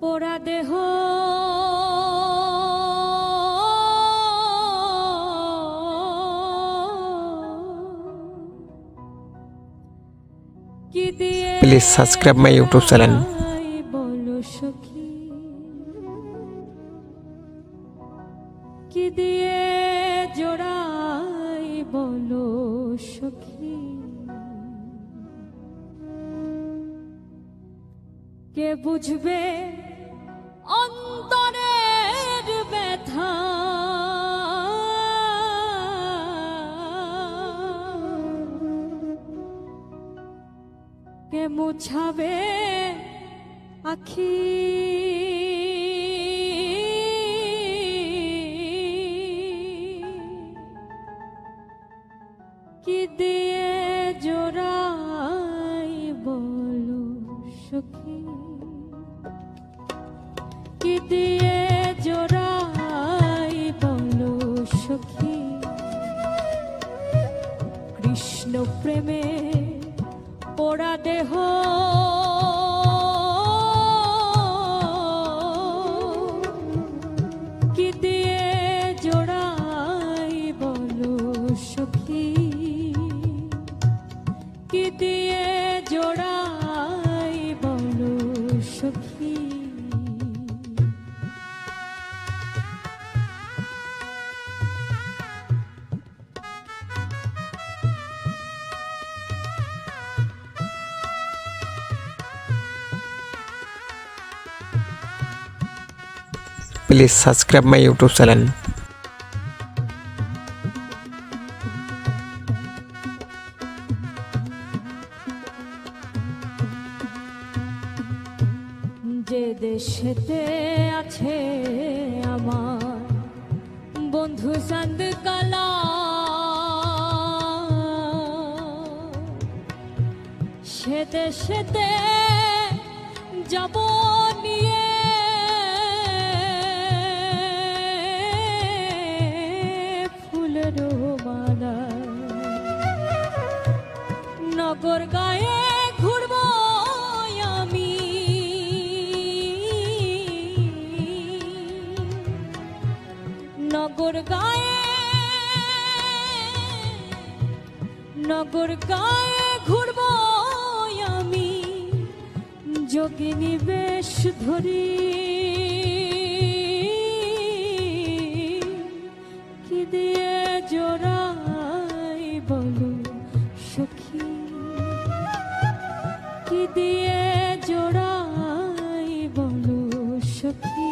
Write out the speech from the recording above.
পোড়া দেহ YouTube channel. জড়াই বলো সখী কি দিয়ে জোড়াই বলো সখী কে বুঝবে কে মুছাবে আখি? কি দিয়ে জোড়াই বলো সখী? কি দিয়ে জোড়াই বলো সখী? কৃষ্ণ প্রেমে পোড়া দেহ। কি দিয়ে জোড়াই বলো সখী? কি দিয়ে জোড়াই বলো সখী? Please subscribe my YouTube channel. যে দেশেতে আছে আমার বন্ধু সন্দ কালা সে দেশেতে যাব নগর গায়ে ঘুরব আমি। নগর গায়ে নগর গায়ে ঘুরব আমি। যোগিনী বেশ ধরি। কি দিয়ে জোড়াই বলো সখী? দিয়ে জোড়াই বলো সখী।